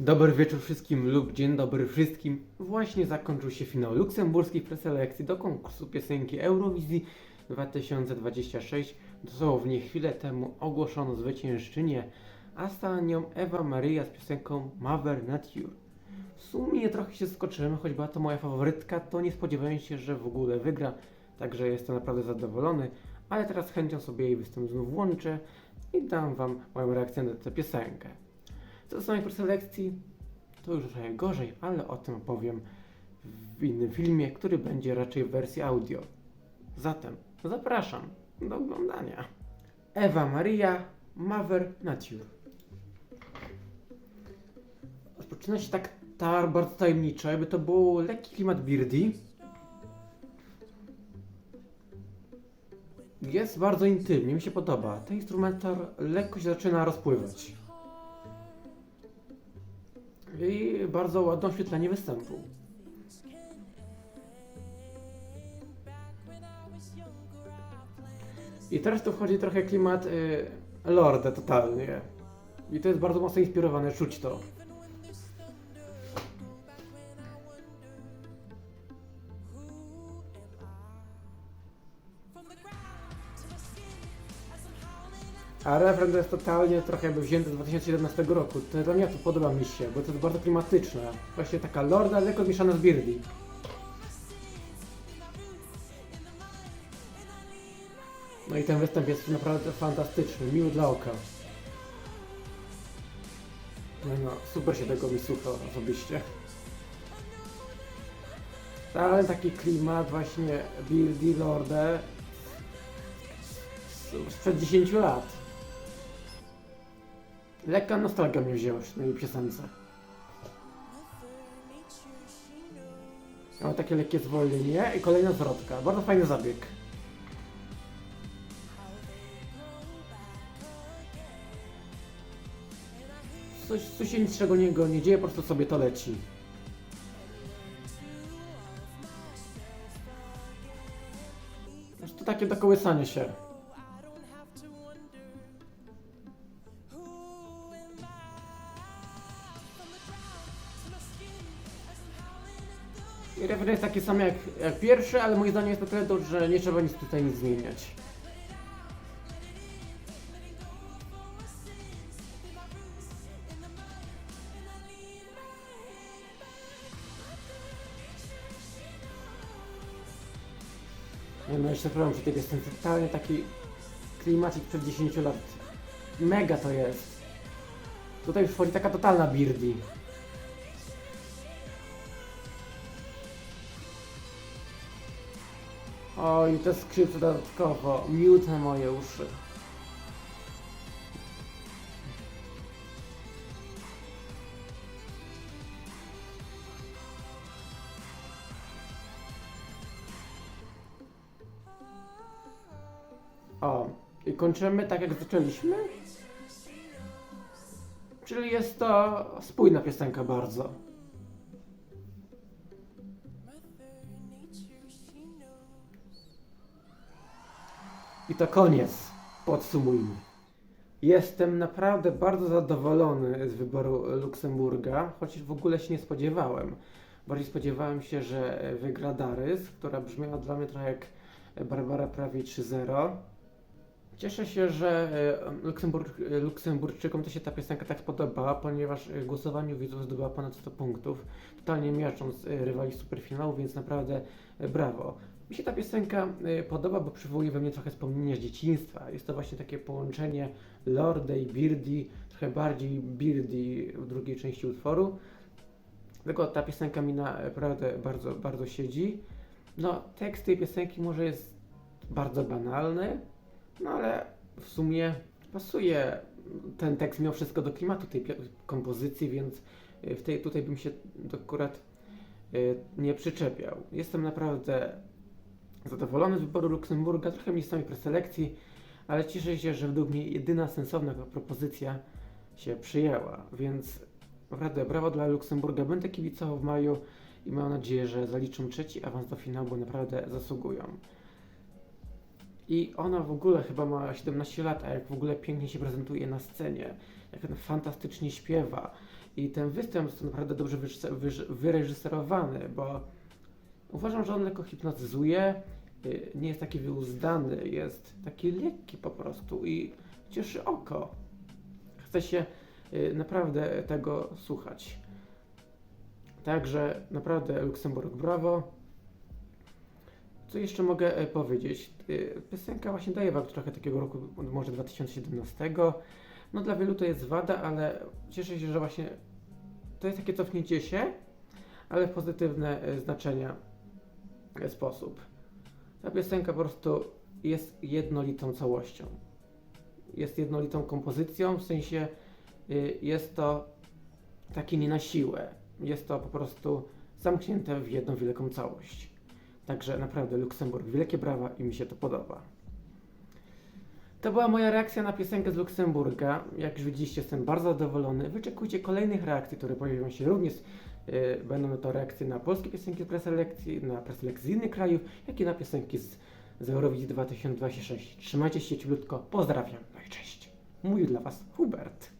Dobry wieczór wszystkim lub dzień dobry wszystkim. Właśnie zakończył się finał luksemburskiej preselekcji do konkursu piosenki Eurowizji 2026. Dosłownie chwilę temu ogłoszono zwyciężczynię, a stała nią Ewa Maria z piosenką Mother Nature. W sumie trochę się skoczyłem, choć była to moja faworytka, to nie spodziewałem się, że w ogóle wygra, także jestem naprawdę zadowolony, ale teraz chęcią sobie jej występ znów włączę i dam wam moją reakcję na tę piosenkę. Co samej preselekcji, to już trochę gorzej, ale o tym opowiem w innym filmie, który będzie raczej w wersji audio. Zatem zapraszam do oglądania. Ewa Maria, Mother Nature. Rozpoczyna się tak tar, bardzo tajemniczo, jakby to był lekki klimat Birdie. Jest bardzo intymnie, mi się podoba. Ten instrumental lekko się zaczyna rozpływać. I bardzo ładne oświetlenie występu. I teraz tu wchodzi trochę klimat y, Lorda totalnie. I to jest bardzo mocno inspirowane, czuć to. A refren to jest totalnie trochę jakby wzięty z 2017 roku. To dla mnie to podoba mi się, bo to jest bardzo klimatyczne. Właśnie taka lorda, lekko zmieszana z Birdie. No i ten występ jest naprawdę fantastyczny, miły dla oka. No, no super się tego mi osobiście. Ale taki klimat właśnie Birdie, Lordę z- sprzed 10 lat. Lekka nostalgia mnie wzięła na jej piosence. Mamy takie lekkie zwolnienie i kolejna zwrotka. Bardzo fajny zabieg. Coś, coś się niczego niego nie dzieje, po prostu sobie to leci. Prostu takie dokołysanie się. Refren jest taki sam jak, jak pierwszy, ale moim zdaniem jest to tyle, dobrze, że nie trzeba nic tutaj nic zmieniać. Nie no, jeszcze problem, że to jest ten totalnie taki klimacik przed 10 lat. Mega to jest. Tutaj już wchodzi taka totalna birdie. Oj, te skrzypce dodatkowo. Na moje uszy. O, i kończymy tak jak zaczęliśmy? Czyli jest to spójna piosenka bardzo. I to koniec. Podsumujmy. Jestem naprawdę bardzo zadowolony z wyboru Luksemburga, chociaż w ogóle się nie spodziewałem. Bardziej spodziewałem się, że wygra Darys, która brzmiała dla mnie trochę jak Barbara prawie 3-0. Cieszę się, że e, Luksemburg, e, Luksemburczykom to się ta piosenka tak podobała, ponieważ e, głosowaniu widzów zdobyła ponad 100 punktów, totalnie miażdżąc rywali superfinału, więc naprawdę brawo. Mi się ta piosenka podoba, bo przywołuje we mnie trochę wspomnienia z dzieciństwa. Jest to właśnie takie połączenie Lorde i Birdie, trochę bardziej Birdie w drugiej części utworu. Dlatego ta piosenka mi naprawdę bardzo, bardzo siedzi. No, tekst tej piosenki może jest bardzo banalny, no ale w sumie pasuje ten tekst mimo wszystko do klimatu tej kompozycji, więc y, w tej, tutaj bym się akurat y, nie przyczepiał. Jestem naprawdę zadowolony z wyboru Luksemburga, trochę mi z samej preselekcji, ale cieszę się, że według mnie jedyna sensowna propozycja się przyjęła, więc naprawdę brawo dla Luksemburga. Będę kibicował w maju i mam nadzieję, że zaliczą trzeci awans do finału, bo naprawdę zasługują. I ona w ogóle chyba ma 17 lat, a jak w ogóle pięknie się prezentuje na scenie, jak fantastycznie śpiewa, I ten występ jest naprawdę dobrze wyreżyserowany, bo uważam, że on lekko hipnotyzuje, y, nie jest taki wyuzdany, jest taki lekki po prostu i cieszy oko. Chce się y, naprawdę tego słuchać. Także naprawdę Luksemburg brawo. Co jeszcze mogę e, powiedzieć? Y, Piosenka właśnie daje wam trochę takiego roku, może 2017. No dla wielu to jest wada, ale cieszę się, że właśnie to jest takie cofnięcie się, ale w pozytywne e, znaczenia e, sposób. Ta piosenka po prostu jest jednolitą całością. Jest jednolitą kompozycją, w sensie jest to takie nie na siłę. Jest to po prostu zamknięte w jedną wielką całość. Także naprawdę Luksemburg, wielkie brawa i mi się to podoba. To była moja reakcja na piosenkę z Luksemburga. Jak już widzieliście, jestem bardzo zadowolony. Wyczekujcie kolejnych reakcji, które pojawią się również. Yy, będą to reakcje na polskie piosenki z preselekcji, na preselekcje z innych krajów, jak i na piosenki z, z Eurowizji 2026. Trzymajcie się cieplutko. Pozdrawiam. No i cześć. Mówił dla Was Hubert.